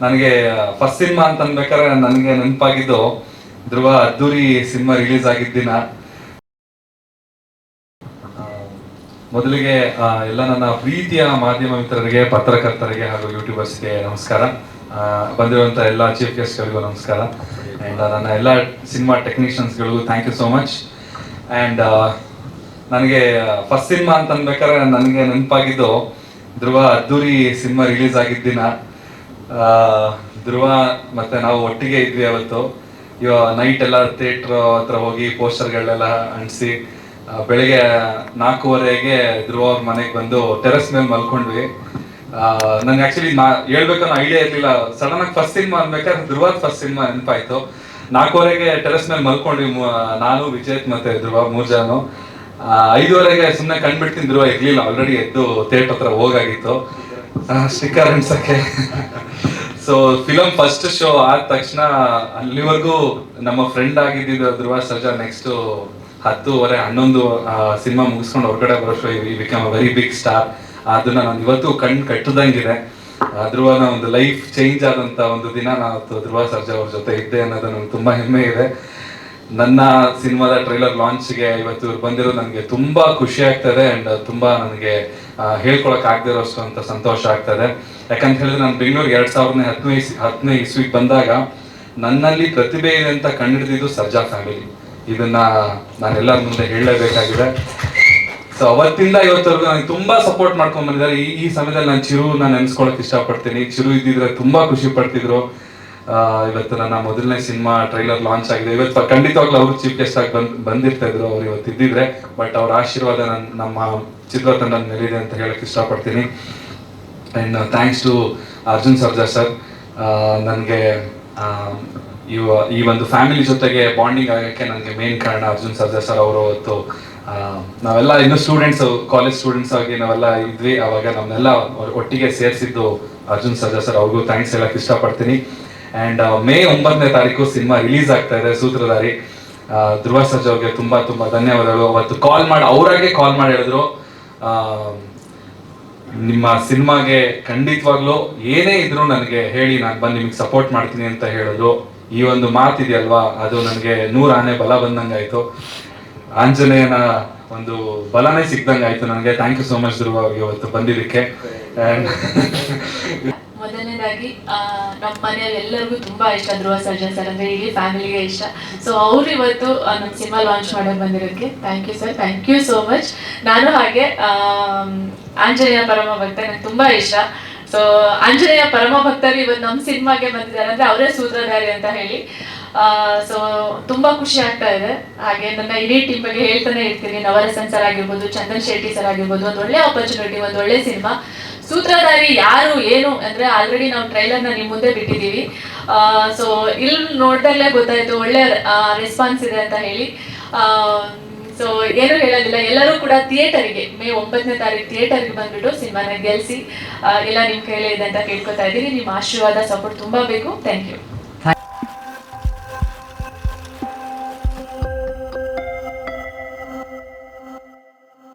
ನನಗೆ first cinema ಅಂತ ಅನ್ಬೇಕಾದ್ರೆ ನನಗೆ ನೆನಪಾಗಿದ್ದು ಧ್ರುವ ಅದ್ದೂರಿ ಸಿನಿಮಾ ರಿಲೀಸ್ ಆಗಿದ್ದ ದಿನ. ಮೊದಲಿಗೆ ಎಲ್ಲ ನನ್ನ ಪ್ರೀತಿಯ ಮಾಧ್ಯಮ ಮಿತ್ರರಿಗೆ ಪತ್ರಕರ್ತರಿಗೆ ಹಾಗೂ ಯೂಟ್ಯೂಬರ್ಸ್ಗೆ ನಮಸ್ಕಾರ. ಬಂದಿರುವಂಥ ಎಲ್ಲ ಚೀಫ್ ಗೆಸ್ಟ್ಗಳಿಗೂ ನಮಸ್ಕಾರ. ಆ್ಯಂಡ್ ನನ್ನ ಎಲ್ಲ cinema ಟೆಕ್ನಿಷಿಯನ್ಸ್ಗಳಿಗೂ thank you so much and ನನಗೆ ಫಸ್ಟ್ ಸಿನಿಮಾ ಅಂತ ಅನ್ಬೇಕಾದ್ರೆ ನನಗೆ ನೆನಪಾಗಿದ್ದು ಧ್ರುವ ಅದ್ದೂರಿ ಸಿನಿಮಾ ರಿಲೀಸ್ ಆಗಿದ್ದ ದಿನ. ಆ, ಧ್ರುವ ಮತ್ತೆ ನಾವು ಒಟ್ಟಿಗೆ ಇದ್ವಿ ಅವತ್ತು. ಇವಾಗ ನೈಟ್ ಎಲ್ಲ ಥಿಯೇಟ್ರ್ ಹತ್ರ ಹೋಗಿ ಪೋಸ್ಟರ್ಗಳೆಲ್ಲ ಅಂಟಿಸಿ ಬೆಳಿಗ್ಗೆ ನಾಲ್ಕೂವರೆಗೆ ಧ್ರುವ ಅವ್ರ ಮನೆಗೆ ಬಂದು ಟೆರೆಸ್ ಮೇಲೆ ಮಲ್ಕೊಂಡ್ವಿ. ನನ್ಗೆ ಆಕ್ಚುಲಿ ನಾ ಹೇಳ್ಬೇಕನ್ನೋ ಐಡಿಯಾ ಇರ್ಲಿಲ್ಲ. ಸಡನ್ ಆಗಿ ಫಸ್ಟ್ ಸಿನಿಮಾ ಅನ್ಬೇಕಾದ್ರೆ ಧ್ರುವ ಫಸ್ಟ್ ಸಿನಿಮಾ ನೆನಪಾಯ್ತು. ನಾಲ್ಕೂವರೆಗೆ ಟೆರೆಸ್ ಮೇಲೆ ಮಲ್ಕೊಂಡ್ವಿ ನಾನು ವಿಜೇತ್ ಮತ್ತೆ ಧ್ರುವ ಮೂರ್ ಜನ. ಐದುವರೆಗೆ ಸುಮ್ಮನೆ ಕಂಡ್ಬಿಡ್ತೀನಿ ಧ್ರುವ ಇರ್ಲಿಲ್ಲ. ಆಲ್ರೆಡಿ ಎದ್ದು ಥಿಯೇಟರ್ ಹತ್ರ ಹೋಗಾಗಿತ್ತು. ಸ್ಟಿಕ್ಕರ್ ಅನ್ಸಕ್ಕೆ ಸೊ ಫಿಲಮ್ ಫಸ್ಟ್ ಶೋ ಆದ ತಕ್ಷಣ ಅಲ್ಲಿವರೆಗೂ ನಮ್ಮ ಫ್ರೆಂಡ್ ಆಗಿದ್ದಿದ್ದು ಧ್ರುವ ಸರ್ಜಾ ನೆಕ್ಸ್ಟ್ ಹತ್ತುವರೆ, ಹನ್ನೊಂದು ಸಿನಿಮಾ ಮುಗಿಸ್ಕೊಂಡು ಹೊರಗಡೆ ಬರೋ show become a very big star ಅದನ್ನ ನಾನು ಇವತ್ತು ಕಣ್ ಕಟ್ಟದಂಗಿದೆ. ಧ್ರುವನ ಒಂದು ಲೈಫ್ ಚೇಂಜ್ ಆದಂತ ಒಂದು ದಿನ ನಾನು ಧ್ರುವ ಸರ್ಜಾ ಅವ್ರ ಜೊತೆ ಇದ್ದೆ ಅನ್ನೋದು ನನಗೆ ತುಂಬಾ ಹೆಮ್ಮೆ ಇದೆ. ನನ್ನ ಸಿನಿಮಾದ ಟ್ರೈಲರ್ ಲಾಂಚ್ಗೆ ಇವತ್ತು ಇವ್ರು ಬಂದಿರೋದು ನನಗೆ ತುಂಬಾ ಖುಷಿ ಆಗ್ತದೆ ಅಂಡ್ ತುಂಬಾ ನನಗೆ ಹೇಳ್ಕೊಳಕ್ ಆಗದಿರೋಷ್ಟು ಅಂತ ಸಂತೋಷ ಆಗ್ತದೆ. ಯಾಕಂತ ಹೇಳಿದ್ರೆ ನಾನು ಬೆಂಗಳೂರಿಗೆ ಎರಡ್ ಸಾವಿರದ ಹತ್ತನೇ ಹತ್ತನೇ ಇಸ್ವಿಗೆ ಬಂದಾಗ ನನ್ನಲ್ಲಿ ಪ್ರತಿಭೆ ಇದೆ ಅಂತ ಕಂಡಿಡಿದಿದ್ದು ಸರ್ಜಾ ಫ್ಯಾಮಿಲಿ. ಇದನ್ನ ನಾನು ಎಲ್ಲರ ಮುಂದೆ ಹೇಳಲೇಬೇಕಾಗಿದೆ. ಸೊ ಅವತ್ತಿಂದ ಇವತ್ತವರೆಗೂ ನನಗೆ ತುಂಬಾ ಸಪೋರ್ಟ್ ಮಾಡ್ಕೊಂಡ್ ಬಂದಿದ್ದಾರೆ. ಈ ಸಮಯದಲ್ಲಿ ನಾನು ಚಿರು ನಾನು ನೆನೆಸ್ಕೊಳಕ್ ಇಷ್ಟಪಡ್ತೀನಿ. ಚಿರು ಇದ್ದಿದ್ರೆ ತುಂಬಾ ಖುಷಿ ಪಡ್ತಿದ್ರು. ಇವತ್ತು ನನ್ನ ಮೊದಲನೇ ಸಿನಿಮಾ ಟ್ರೈಲರ್ ಲಾಂಚ್ ಆಗಿದೆ. ಇವತ್ತು ಖಂಡಿತವಾಗ್ಲೂ ಅವರು ಚೀಫ್ ಗೆಸ್ಟ್ ಆಗಿ ಬಂದ್, ಬಂದಿರ್ತಾ ಇದ್ರು, ಅವ್ರು ಇವತ್ತು ಇದ್ದಿದ್ರೆ. ಬಟ್ ಅವ್ರ ಆಶೀರ್ವಾದ ನನ್ನ ನಮ್ಮ ಚಿತ್ರತಂಡ ಮೇಲಿದೆ ಅಂತ ಹೇಳಕ್ ಇಷ್ಟಪಡ್ತೀನಿ. And thanks to Arjun Sarja sir ನನಗೆ ಇವ ಈ ಒಂದು ಫ್ಯಾಮಿಲಿ ಜೊತೆಗೆ ಬಾಂಡಿಂಗ್ ಆಗೋಕ್ಕೆ ನನಗೆ ಮೇನ್ ಕಾರಣ ಅರ್ಜುನ್ ಸರ್ಜಾ ಸರ್ ಅವರು ಅವತ್ತು ನಾವೆಲ್ಲ ಇನ್ನು ಸ್ಟೂಡೆಂಟ್ಸ್ ಕಾಲೇಜ್ ಸ್ಟೂಡೆಂಟ್ಸ್ ಆಗಿ ನಾವೆಲ್ಲ ಇದ್ವಿ. ಅವಾಗ ನಮ್ಮನ್ನೆಲ್ಲ ಒಟ್ಟಿಗೆ ಸೇರಿಸಿದ್ದು ಅರ್ಜುನ್ ಸರ್ಜಾ ಸರ್. ಅವ್ರಿಗೂ ಥ್ಯಾಂಕ್ಸ್ ಹೇಳಕ್ ಇಷ್ಟಪಡ್ತೀನಿ. ಆ್ಯಂಡ್ ಮೇ ಒಂಬತ್ತನೇ ತಾರೀಕು ಸಿನಿಮಾ ರಿಲೀಸ್ ಆಗ್ತಾ ಇದೆ, ಸೂತ್ರಧಾರಿ. ಧ್ರುವ ಸರ್ಜಾ ಅವ್ರಿಗೆ ತುಂಬಾ ತುಂಬಾ ಧನ್ಯವಾದಗಳು. ಅವತ್ತು ಕಾಲ್ ಮಾಡಿ, ಅವರಾಗೆ ಕಾಲ್ ಮಾಡಿ ಹೇಳಿದ್ರು. ನಿಮ್ಮ ಸಿನಿಮಾಗೆ ಖಂಡಿತವಾಗ್ಲೂ ಏನೇ ಇದ್ರು ನನಗೆ ಹೇಳಿ, ನಾನು ಬಂದು ನಿಮಗೆ ಸಪೋರ್ಟ್ ಮಾಡ್ತೀನಿ ಅಂತ ಹೇಳಿದ್ರು. ಈ ಒಂದು ಮಾತಿದೆಯಲ್ವಾ? ಅದು ನನಗೆ ನೂರ ಆನೆ ಬಲ ಬಂದಂಗಾಯ್ತು. ಆಂಜನೇಯನ ಒಂದು ಬಲನೇ ಸಿಕ್ದಂಗಾಯ್ತು ನನಗೆ. Thank you so much Dhruva ಅವ್ರಿಗೆ ಇವತ್ತು ಬಂದಿದ್ದಕ್ಕೆ. ಮೊದಲನೇದಾಗಿ ನಮ್ಮ ಮನೆಯಲ್ಲಿ ಎಲ್ಲರಿಗೂ ತುಂಬಾ ಇಷ್ಟ ಧ್ರುವ ಸರ್ಜನ್ ಸರ್ ಅಂದ್ರೆ ಇಲ್ಲಿ ಫ್ಯಾಮಿಲಿಗೆ ಇಷ್ಟ. ಸೊ ಅವ್ರು ಇವತ್ತು ನಮ್ಮ ಸಿನಿಮಾ ಲಾಂಚ್ ಮಾಡೋಕೆ ಬಂದಿರೋದಕ್ಕೆ thank you sir thank you so much ನಾನು ಹಾಗೆ ಆಂಜನೇಯ ಪರಮ ಭಕ್ತ ನಂಗೆ ತುಂಬಾ ಇಷ್ಟ. ಸೊ ಆಂಜನೇಯ ಪರಮ ಭಕ್ತರು ಇವತ್ತು ನಮ್ಮ ಸಿನಿಮಾಗೆ ಬಂದಿದ್ದಾರೆ ಅಂದ್ರೆ ಅವರೇ ಸೂತ್ರಧಾರಿ ಅಂತ ಹೇಳಿ. ಸೊ ತುಂಬಾ ಖುಷಿ ಆಗ್ತಾ ಇದೆ. ಹಾಗೆ ನನ್ನ ಇಡೀ ಟೀಮ್ ಬಗ್ಗೆ ಹೇಳ್ತಾನೆ ಇರ್ತೀನಿ. ನವರಸನ್ ಸರ್ ಆಗಿರ್ಬೋದು, ಚಂದನ್ ಶೆಟ್ಟಿ ಸರ್ ಆಗಿರ್ಬೋದು, ಒಂದು ಒಳ್ಳೆ ಆಪರ್ಚುನಿಟಿ ಒಂದು ಒಳ್ಳೆ ಸಿನಿಮಾ ಸೂತ್ರಧಾರಿ ಯಾರು ಏನು ಅಂದ್ರೆ ಆಲ್ರೆಡಿ ನಾವು ಟ್ರೈಲರ್ನ ನಿಮ್ ಮುಂದೆ ಬಿಟ್ಟಿದೀವಿ ಸೊ ಇಲ್ಲಿ ನೋಡ್ದಲ್ಲೇ ಗೊತ್ತಾಯ್ತು, ಒಳ್ಳೆ ರೆಸ್ಪಾನ್ಸ್ ಇದೆ ಅಂತ ಹೇಳಿ. ಸೊ ಏನು ಹೇಳೋದಿಲ್ಲ. ಎಲ್ಲರೂ ಕೂಡ ಥಿಯೇಟರ್ಗೆ ಮೇ ಒಂಬತ್ತನೇ ತಾರೀಕು ಥಿಯೇಟರ್ಗೆ ಬಂದ್ಬಿಟ್ಟು ಸಿನಿಮಾನ ಗೆಲ್ಸಿ ಎಲ್ಲ ನಿಮ್ ಕೈಲೇ ಇದೆ ಅಂತ ಕೇಳ್ಕೊತಾ ಇದ್ದೀನಿ ನಿಮ್ಮ ಆಶೀರ್ವಾದ ಸಪೋರ್ಟ್ ತುಂಬಾ ಬೇಕು. Thank you